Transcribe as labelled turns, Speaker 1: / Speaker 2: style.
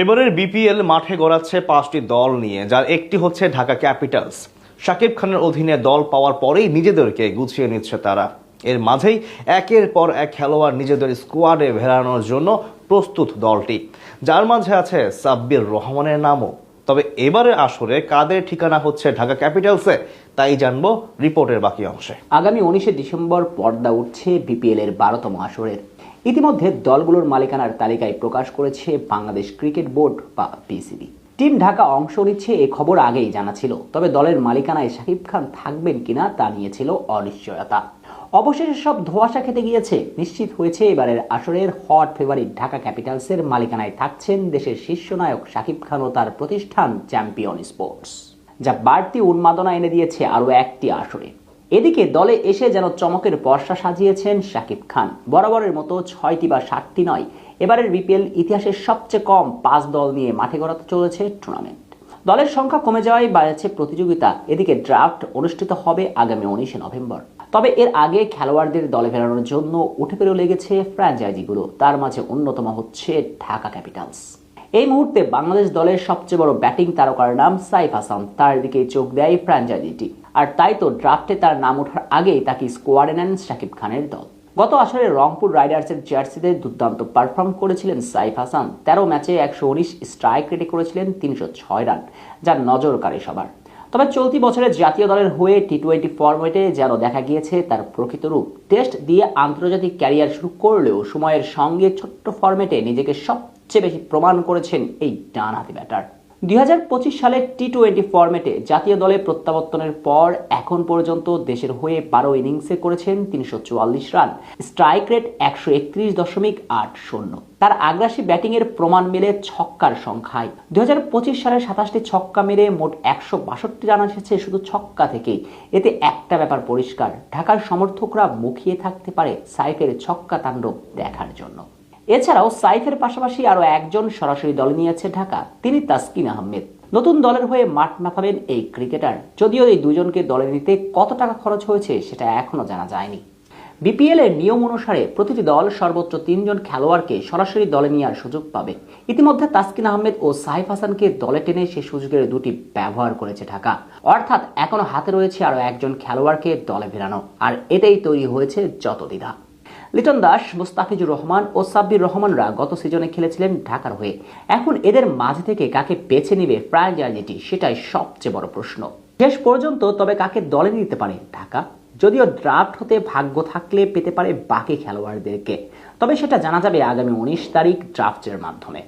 Speaker 1: এবারের বিপিএল মাঠে গড়াচ্ছে পাঁচটি দল নিয়ে, যার একটি হচ্ছে ঢাকা ক্যাপিটালস। শাকিব খানের অধীনে দল পাওয়ার পরেই নিজেদেরকে গুছিয়ে নিচ্ছে তারা। এর মাঝেই একের পর এক খেলোয়াড় নিজেদের স্কোয়াডে ভেড়ানোর জন্য প্রস্তুত দলটি। যার মাঝে আছে সাব্বির রহমানের নামও। তবে এবারের আসরে কাদের ঠিকানা হচ্ছে ঢাকা ক্যাপিটালসে, তাই জানব রিপোর্টের বাকি অংশে।
Speaker 2: আগামী উনিশে ডিসেম্বর পর্দা উঠছে বিপিএল এর বারোতম আসরের ইতিমধ্যে দলগুলোর মালিকানার তালিকায় প্রকাশ করেছে বাংলাদেশ ক্রিকেট বোর্ড বা পিসিবি টিম ঢাকা অংশ নিচ্ছে এ খবর আগেই জানা ছিল, তবে দলের মালিকানায় শাকিব খান থাকবেন কিনা তা নিয়ে ছিল অনিশ্চয়তা। অবশেষে সব ধোঁয়াশা খেতে গিয়েছে। নিশ্চিত হয়েছে এবারের আসরের হট ফেভারিট ঢাকা ক্যাপিটালসের মালিকানায় থাকছেন দেশের শীর্ষ নায়ক শাকিব খান ও তার প্রতিষ্ঠান চ্যাম্পিয়ন স্পোর্টস, যা বাড়তি উন্মাদনা এনে দিয়েছে আরও একটি আসরে। এদিকে দলে এসে যেন চমকের বর্ষা সাজিয়েছেন শাকিব খান। বরাবরের মতো ছয়টি বা সাতটি নয়, এবারের বিপিএল ইতিহাসের সবচেয়ে কম পাঁচ দল নিয়ে মাঠে গড়াতে চলেছে টুর্নামেন্ট দলের সংখ্যা কমে যাওয়ায় বাড়ছে প্রতিযোগিতা। এদিকে ড্রাফট অনুষ্ঠিত হবে আগামী উনিশে নভেম্বর। তবে এর আগে খেলোয়াড়দের দলে ফেরানোর জন্য উঠে পেরো লেগেছে ফ্র্যাঞ্চাইজিগুলো। তার মাঝে অন্যতম হচ্ছে ঢাকা ক্যাপিটালস। এই মুহূর্তে বাংলাদেশ দলের সবচেয়ে বড় ব্যাটিং তারকার নাম সাইফ হাসান। তার দিকে চোখ দেয় ফ্র্যাঞ্চাইজিটি। আর তাই তো ড্রাফটে তার নাম ওঠার আগেই তাকে স্কোয়াডে নেন শাকিব খানের দল। গত আসরে রংপুর রাইডার্সের জার্সিতে দুর্দান্ত পারফর্ম করেছিলেন সাইফ হাসান। তেরো ম্যাচে একশো উনিশ স্ট্রাইক রেটে করেছিলেন তিনশো ছয় রান যা নজর কাড়ে সবার। তবে চলতি বছরে জাতীয় দলের হয়ে টি টোয়েন্টি ফরম্যাটে যেন দেখা গিয়েছে তার প্রকৃত রূপ। টেস্ট দিয়ে আন্তর্জাতিক ক্যারিয়ার শুরু করলেও সময়ের সঙ্গে ছোট্ট ফরম্যাটে নিজেকে সবচেয়ে বেশি প্রমাণ করেছেন এই ডান ডানহাতি ব্যাটার দুই সালের টি টোয়েন্টি ফরম্যাটে জাতীয় দলে প্রত্যাবর্তনের পর এখন পর্যন্ত দেশের হয়ে বারো ইনিংসে করেছেন তিনশো চুয়াল্লিশ রান। স্ট্রাইক রেট একশো একত্রিশ দশমিক আট শূন্য। তার আগ্রাসী ব্যাটিংয়ের প্রমাণ মেলে ছক্কার সংখ্যায়। দুই হাজার পঁচিশ সালের সাতাশটি ছক্কা মেরে মোট একশো বাষট্টি রান এসেছে শুধু ছক্কা থেকেই। এতে একটা ব্যাপার পরিষ্কার, ঢাকার সমর্থকরা মুখিয়ে থাকতে পারে সাইফের ছক্কা তাণ্ডব দেখার জন্য। এছাড়াও সাইফের পাশাপাশি আরও একজন সরাসরি দলে নিয়েছে ঢাকা, তিনি তাসকিন আহমেদ। নতুন দলের হয়ে মাঠ মাথাবেন এই ক্রিকেটার। যদিও এই দুজনকে দলে নিতে কত টাকা খরচ হয়েছে সেটা এখনও জানা যায়নি। বিপিএল এর নিয়ম অনুসারে প্রতিটি দল সর্বোচ্চ তিনজন খেলোয়াড়কে সরাসরি দলে নেওয়ার সুযোগ পাবে। ইতিমধ্যে তাসকিন আহমেদ ও সাইফ হাসানকে দলে টেনে সে সুযোগের দুটি ব্যবহার করেছে ঢাকা। অর্থাৎ এখনও হাতে রয়েছে আরও একজন খেলোয়াড়কে দলে ফেরানো। আর এতেই তৈরি হয়েছে যত দ্বিধা। লিটন দাস, মুস্তাফিজুর রহমান ও সাব্বির রহমানরা গত সিজনে খেলেছিলেন ঢাকার হয়ে। এখন এদের মাঝে থেকে কাকে বেছে নিবে ফ্র্যাঞ্চাইজিটি সেটাই সবচেয়ে বড় প্রশ্ন। শেষ পর্যন্ত তবে কাকে দলে নিতে পারে ঢাকা? যদিও ড্রাফট হতে ভাগ্য থাকলে পেতে পারে বাকি খেলোয়াড়দেরকে। তবে সেটা জানা যাবে আগামী উনিশ তারিখ ড্রাফটের মাধ্যমে।